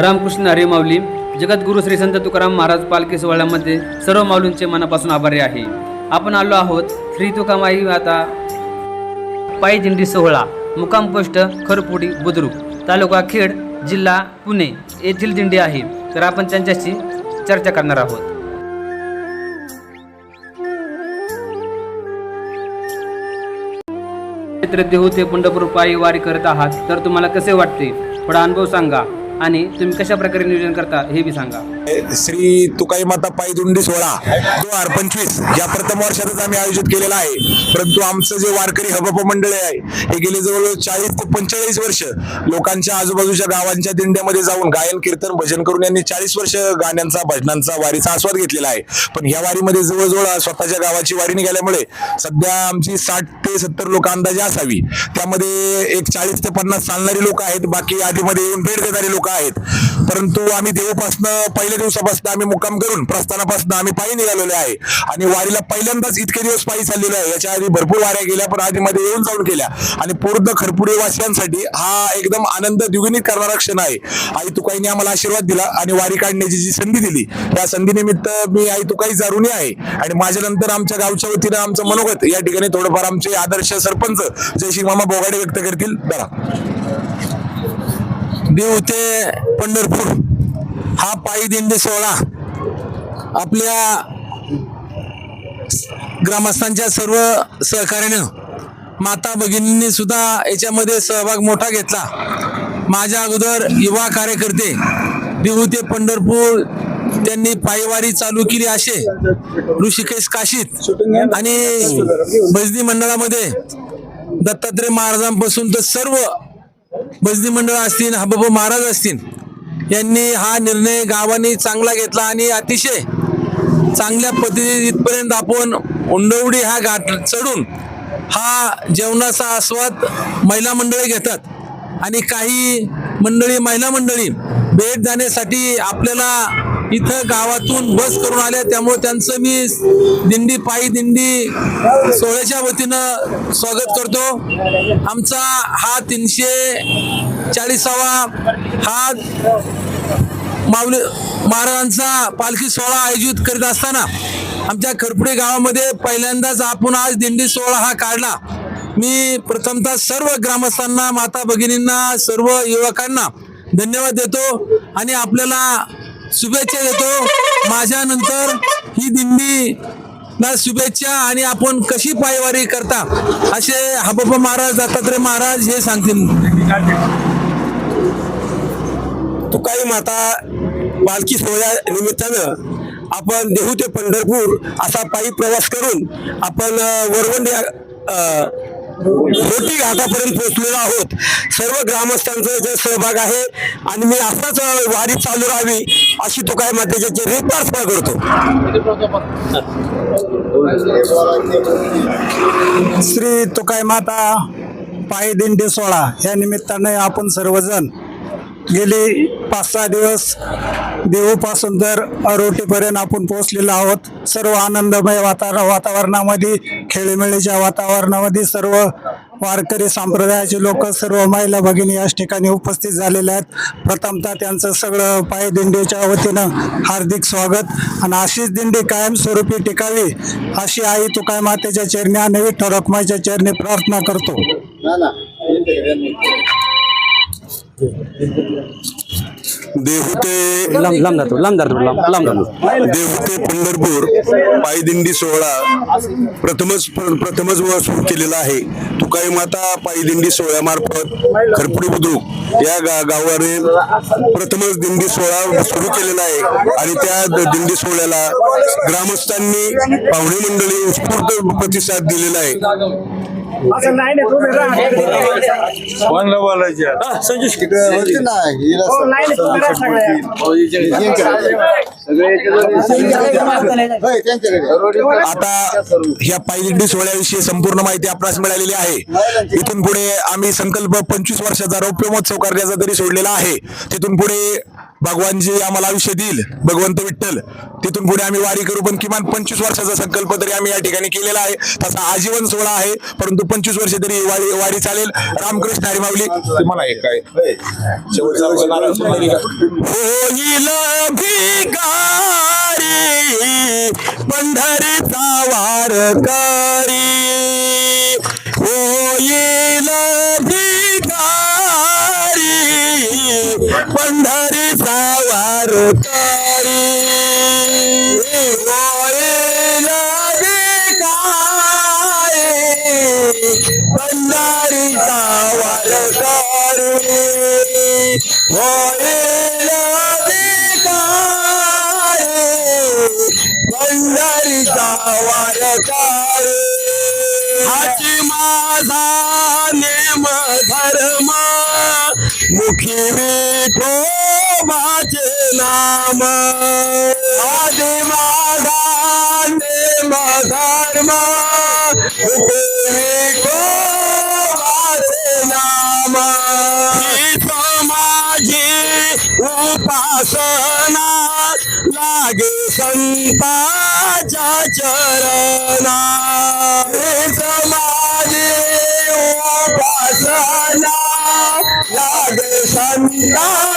रामकृष्ण हरे माऊली जगद्गुरु श्री संत तुकाराम महाराज पालखी सोहळ्यामध्ये सर्व माऊलींचे मनापासून आभारी आहे. आपण आलो आहोत श्री तुकामाई माता पायी दिंडी सोहळा मुकाम पोस्ट खरपुडी बुद्रुक तालुका खेड जिल्हा पुणे येथील दिंडी आहे. तर आपण त्यांच्याशी चर्चा करणार आहोत. देहू ते पंढरपूर पायी वारी करत आहात तर तुम्हाला कसे वाटते? थोडा अनुभव सांगा. आणि तुम्ही कशा प्रकारे नियोजन करता हे बी सांगा. श्री तुकाई माता पायदुंडी सोहळा दोन हजार पंचवीस या प्रथम वर्षातच आम्ही आयोजित केलेला आहे. परंतु आमचं जे वारकरी हबप मंडळ आहे हे गेले जवळजवळ चाळीस ते पंचेचाळीस वर्ष लोकांच्या आजूबाजूच्या गावांच्या दिंड्यामध्ये जाऊन गायन कीर्तन भजन करून यांनी चाळीस वर्ष गाण्यांचा भजनांचा वारीचा आस्वाद घेतलेला आहे. पण ह्या वारीमध्ये जवळजवळ स्वतःच्या गावाची वारी निघाल्यामुळे सध्या आमची साठ ते सत्तर लोक अंदाजे असावी. त्यामध्ये एक चाळीस ते पन्नास चालणारी लोक आहेत बाकी आधीमध्ये येऊन भेट देणारी लोक आहेत. परंतु आम्ही देवपासनं पहिल्या दिवसापासून आम्ही मुक्काम करून प्रस्थानापासून आम्ही पायी निघालेलो आहे. आणि वारीला पहिल्यांदाच इतके दिवस पायी चाललेलो आहे. याच्या आधी भरपूर वाऱ्या गेल्या पण आधीमध्ये येऊन जाऊन केल्या. आणि पूर्ण खरपुडे वासियांसाठी हा एकदम आनंद द्विगुणित करणारा क्षण आहे. आई तुकाईने आम्हाला आशीर्वाद दिला आणि वारी काढण्याची जी संधी दिली त्या संधीनिमित्त मी आई तुकाई जारुणी आहे. आणि माझ्या नंतर आमच्या गावच्या वतीनं आमचं मनोगत या ठिकाणी थोडंफार आमचे आदर्श सरपंच जयश्री मामा बोगाडे व्यक्त करतील. बरा. देव ते पंढरपूर. हा पायी दिंडी सोहळा आपल्या ग्रामस्थांच्या सर्व सहकार्यानं माता भगिनींनी सुद्धा याच्यामध्ये सहभाग मोठा घेतला. माझ्या अगोदर युवा कार्यकर्ते देऊ ते पंढरपूर त्यांनी पायवारी चालू केली असे ऋषिकेश काशीत आणि भजनी मंडळामध्ये दत्तात्रय महाराजांपासून तर सर्व भजनी मंडळ असतील हबाबा महाराज असतील यांनी हा निर्णय गावाने चांगला घेतला आणि अतिशय चांगल्या पद्धतीने इथपर्यंत आपण उंडवडी हा घाट चढून हा जेवणाचा आस्वाद महिला मंडळी घेतात. आणि काही मंडळी महिला मंडळी भेट देण्यासाठी आपल्याला इथं गावातून बस करून आल्या. त्यामुळे त्यांचं मी दिंडी पायी दिंडी सोहळ्याच्या वतीनं स्वागत करतो. आमचा हा तीनशे चाळीसावा हा माऊली महाराजांचा पालखी सोहळा आयोजित करीत असताना आमच्या खरपुडे गावामध्ये पहिल्यांदाच आपण आज दिंडी सोहळा हा काढला. मी प्रथमतः सर्व ग्रामस्थांना माता भगिनींना सर्व युवकांना धन्यवाद देतो. आणि आपल्याला शुभेच्छा देतो. माझ्यानंतर ही दिंडी ना शुभेच्छा आणि आपण कशी पायवारी करता असे हबप्पा महाराज दत्तात्रय महाराज हे सांगतील. तुकाई माता पालखी सोहळ्या निमित्तानं आपण देहू ते पंढरपूर असा पायी प्रवास करून आपण अ, अ, रोटी घाटापर्यंत पोहोचलेलो आहोत. सर्व ग्रामस्थांचा जे सहभाग आहे आणि मी असाच वारी चालू राहावी अशी तुकाई मातेच्या चरणी प्रार्थना करतो. श्री तुकाय माता पायदिंडी सोळा या निमित्ताने आपण सर्वजण गेली पाच सहा दिवस देहूपासून तर अरोटीपर्यंत आपण पोहोचलेलो आहोत. सर्व आनंदमय वातावरण वातावरणामध्ये खेळीमेळीच्या वातावरणामध्ये सर्व वारकरी संप्रदायाचे लोक सर्व महिला भगिनी याच ठिकाणी उपस्थित झालेले आहेत. प्रथमतः त्यांचं सगळं पाय दिंडीच्या वतीनं हार्दिक स्वागत. आणि अशीच दिंडी कायमस्वरूपी टिकावी अशी आई तुकाय मातेच्या चरणी आणि विठ्ठल रखमाईच्या चरणी प्रार्थना करतो. देहू ते लांब लांब जातो लांब जातो लांब लांब जातो देहू ते पंढरपूर पायदिंडी सोहळा प्रथमच प्रथमच व सुरू केलेला आहे. तुकाई माता पायदिंडी सोहळ्यामार्फत खरपुडी बुद्रुक या गा गावाने प्रथमच दिंडी सोहळा सुरू केलेला आहे. आणि त्या दिंडी सोहळ्याला ग्रामस्थांनी पाहुणे मंडळी उत्स्फूर्त प्रतिसाद दिलेला आहे. आता ह्या पायदिंडी सोहळ्याविषयी संपूर्ण माहिती आपणास मिळालेली आहे. इथून पुढे आम्ही संकल्प पंचवीस वर्षाचा रौप्य महोत्सव करण्याचा तरी सोडलेला आहे. तिथून पुढे भगवान जे आम्हाला आयुष्य देईल. भगवंत विठ्ठल. तिथून पुढे आम्ही वारी करू पण किमान पंचवीस वर्षाचा संकल्प तरी आम्ही या ठिकाणी केलेला आहे. तसा आजीवन सोहळा आहे परंतु पंचवीस वर्ष तरी वारी वारी चालेल. रामकृष्ण हरी माऊली तुम्हाला एक काय? होईल भिकारी पंढरीचा वार करी होईल हाची माझा नेम धर्म मुखी विठोबाचे नाम आदि माझा नेम धर्म मुखी विठोबाचे नाम हीच माझी उपासना लागे संताच्या चरणा हीच माझी उपासना लागे संता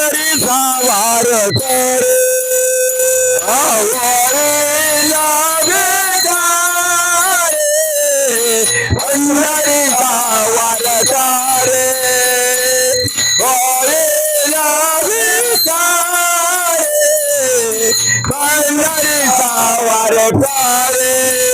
हरीचा वार करे। होईल पंढरीचा वार करे पंढरीचा वार करे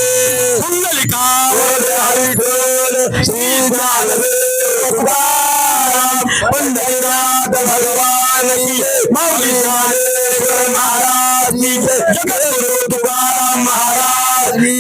जगद्गुरु तुकाराम महाराज की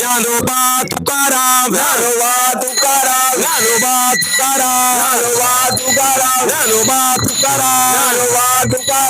ज्ञानोबा तुकाराम ज्ञानोबा तुकाराम ज्ञानोबा तुकाराम ज्ञानोबा तुकाराम ज्ञानोबा तुकाराम ज्ञानोबा तुकाराम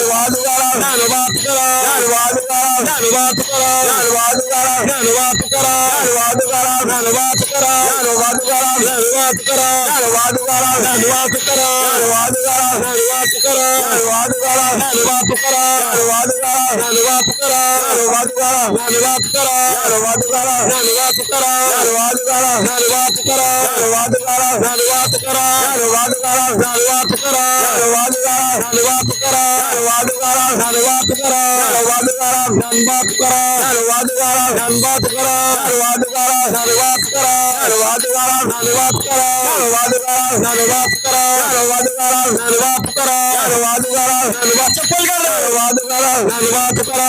ज्ञानोबा तुकाराम ज्ञानोबा तुकाराम ज्ञानोबा तुकाराम ज्ञानोबा तुकाराम ज्ञानोबा तुकाराम ज्ञानोबा तुकाराम ज्ञानोबा तुकाराम ज्ञानोबा तुकाराम ज्ञानोबा तुकाराम ज्ञानोबा तुकाराम ज्ञानोबा तुकाराम ज्ञानोबा तुकाराम ज्ञानोबा तुकाराम ज्ञानोबा तुकाराम ज्ञानोबा तुकाराम ज्ञानोबा तुकाराम ज्ञानोबा तुकाराम ज्ञानोबा तुकाराम ज्ञानोबा तुकाराम ज्ञानोबा तुकाराम ज्ञानोबा तुकाराम ज्ञानोबा तुकाराम ज्ञानोबा तुकाराम ज्ञानोबा तुकाराम ज्ञानोबा तुकाराम ज्ञानोबा तुकाराम ज्ञानोबा तुकाराम ज्ञानोबा तुकाराम ज्ञानोबा तुकाराम వాదుకరా వాదుకరా వాదుకరా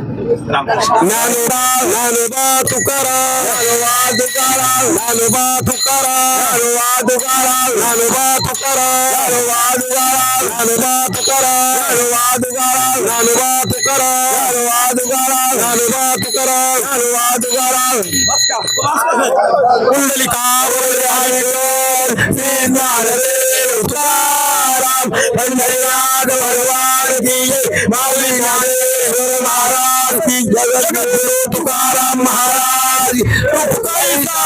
ज्ञानोबा तुकाराम ज्ञानोबा तुकाराम ज्ञानोबा तुकाराम ज्ञानोबा तुकाराम ज्ञानोबा तुकाराम ज्ञानोबा तुकाराम ज्ञानोबा तुकाराम ज्ञानोबा तुकाराम ज्ञानोबा तुकाराम ज्ञानोबा तुकाराम कुंडलिका राम पंढरीनाथ भगवान की जय माऊली ज्ञानेश्वर महाराज की जगद्गुरु तुकाराम महाराज तुकाईचा